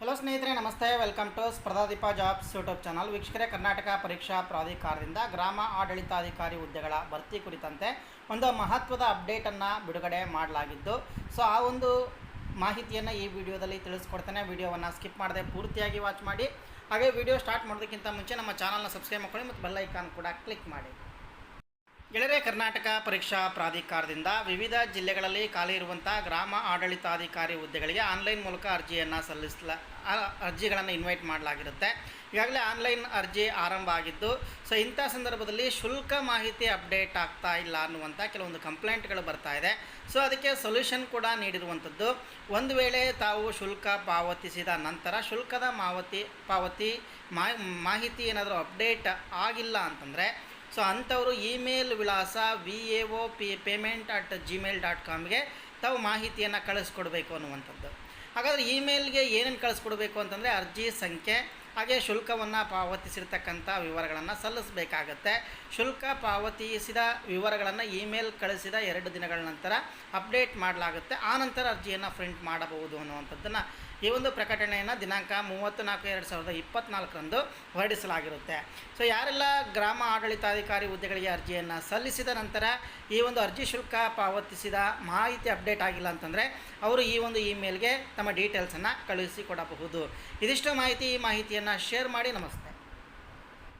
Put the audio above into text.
Hello ಸ್ನೇಹಿತರೆ, ನಮಸ್ತೆ. Welcome to Spardhadeepa jobs YouTube channel ವೀಕ್ಷಕರೇ, ಕರ್ನಾಟಕ ಪರೀಕ್ಷಾ ಪ್ರಾಧಿಕಾರದಿಂದ ಗ್ರಾಮ ಆಡಳಿತಾಧಿಕಾರಿ ಹುದ್ದೆಗಳ ಭರ್ತಿ ಕುರಿತಂತೆ ಒಂದು ಮಹತ್ವದ ಅಪ್ಡೇಟನ್ನು ಬಿಡುಗಡೆ ಮಾಡಲಾಗಿದ್ದು, ಸೊ ಆ ಒಂದು ಮಾಹಿತಿಯನ್ನು ಈ ವಿಡಿಯೋದಲ್ಲಿ ತಿಳಿಸ್ಕೊಡ್ತೇನೆ. ವಿಡಿಯೋವನ್ನು ಸ್ಕಿಪ್ ಮಾಡದೆ ಪೂರ್ತಿಯಾಗಿ ವಾಚ್ ಮಾಡಿ. ಹಾಗೆ ವಿಡಿಯೋ ಸ್ಟಾರ್ಟ್ ಮಾಡೋದಕ್ಕಿಂತ ಮುಂಚೆ ನಮ್ಮ ಚಾನಲ್ನ ಸಬ್ಸ್ಕ್ರೈಬ್ ಮಾಡ್ಕೊಳ್ಳಿ ಮತ್ತು ಬೆಲ್ಲೈಕಾನ್ ಕೂಡ ಕ್ಲಿಕ್ ಮಾಡಿ. ಗೆಳೆಯರೆ ಕರ್ನಾಟಕ ಪರೀಕ್ಷಾ ಪ್ರಾಧಿಕಾರದಿಂದ ವಿವಿಧ ಜಿಲ್ಲೆಗಳಲ್ಲಿ ಖಾಲಿ ಇರುವಂಥ ಗ್ರಾಮ ಆಡಳಿತಾಧಿಕಾರಿ ಹುದ್ದೆಗಳಿಗೆ ಆನ್ಲೈನ್ ಮೂಲಕ ಅರ್ಜಿಯನ್ನು ಸಲ್ಲಿಸಲ ಅರ್ಜಿಗಳನ್ನು ಇನ್ವೈಟ್ ಮಾಡಲಾಗಿರುತ್ತೆ. ಈಗಾಗಲೇ ಆನ್ಲೈನ್ ಅರ್ಜಿ ಆರಂಭ ಆಗಿದ್ದು, ಸೊ ಇಂಥ ಸಂದರ್ಭದಲ್ಲಿ ಶುಲ್ಕ ಮಾಹಿತಿ ಅಪ್ಡೇಟ್ ಆಗ್ತಾ ಇಲ್ಲ ಅನ್ನುವಂಥ ಕೆಲವೊಂದು ಕಂಪ್ಲೇಂಟ್ಗಳು ಬರ್ತಾ ಇದೆ. ಸೊ ಅದಕ್ಕೆ ಸೊಲ್ಯೂಷನ್ ಕೂಡ ನೀಡಿರುವಂಥದ್ದು, ಒಂದು ವೇಳೆ ತಾವು ಶುಲ್ಕ ಪಾವತಿಸಿದ ನಂತರ ಶುಲ್ಕದ ಮಾವತಿ, ಪಾವತಿ ಮಾಹಿತಿ ಏನಾದರೂ ಅಪ್ಡೇಟ್ ಆಗಿಲ್ಲ ಅಂತಂದರೆ ಸೊ ಅಂಥವರು ಇಮೇಲ್ ವಿಳಾಸ V A O P payment at Gmail dot ಕಾಮ್ಗೆ ತಾವು ಮಾಹಿತಿಯನ್ನು ಕಳಿಸ್ಕೊಡ್ಬೇಕು ಅನ್ನುವಂಥದ್ದು. ಹಾಗಾದರೆ ಇಮೇಲ್ಗೆ ಏನೇನು ಕಳಿಸ್ಕೊಡ್ಬೇಕು ಅಂತಂದರೆ ಅರ್ಜಿ, ಸಂಖ್ಯೆ ಹಾಗೆ ಶುಲ್ಕವನ್ನು ಪಾವತಿಸಿರ್ತಕ್ಕಂಥ ವಿವರಗಳನ್ನು ಸಲ್ಲಿಸಬೇಕಾಗತ್ತೆ. ಶುಲ್ಕ ಪಾವತಿಸಿದ ವಿವರಗಳನ್ನು ಇಮೇಲ್ ಕಳಿಸಿದ ಎರಡು ದಿನಗಳ ನಂತರ ಅಪ್ಡೇಟ್ ಮಾಡಲಾಗುತ್ತೆ. ಆ ನಂತರ ಅರ್ಜಿಯನ್ನು ಪ್ರಿಂಟ್ ಮಾಡಬಹುದು ಅನ್ನುವಂಥದ್ದನ್ನು ಈ ಒಂದು ಪ್ರಕಟಣೆಯನ್ನು ದಿನಾಂಕ ಮೂವತ್ತು ನಾಲ್ಕು ಎರಡು ಸಾವಿರದ ಇಪ್ಪತ್ತ್ನಾಲ್ಕರಂದು ಹೊರಡಿಸಲಾಗಿರುತ್ತೆ. ಸೊ ಯಾರೆಲ್ಲ ಗ್ರಾಮ ಆಡಳಿತಾಧಿಕಾರಿ ಹುದ್ದೆಗಳಿಗೆ ಅರ್ಜಿಯನ್ನು ಸಲ್ಲಿಸಿದ ನಂತರ ಈ ಒಂದು ಅರ್ಜಿ ಶುಲ್ಕ ಪಾವತಿಸಿದ ಮಾಹಿತಿ ಅಪ್ಡೇಟ್ ಆಗಿಲ್ಲ ಅಂತಂದರೆ ಅವರು ಈ ಒಂದು ಇಮೇಲ್ಗೆ ತಮ್ಮ ಡೀಟೇಲ್ಸನ್ನು ಕಳುಹಿಸಿಕೊಡಬಹುದು ಇದಿಷ್ಟು ಮಾಹಿತಿ, ಈ ಮಾಹಿತಿಯನ್ನು ಶೇರ್ ಮಾಡಿ ನಮಸ್ತೆ.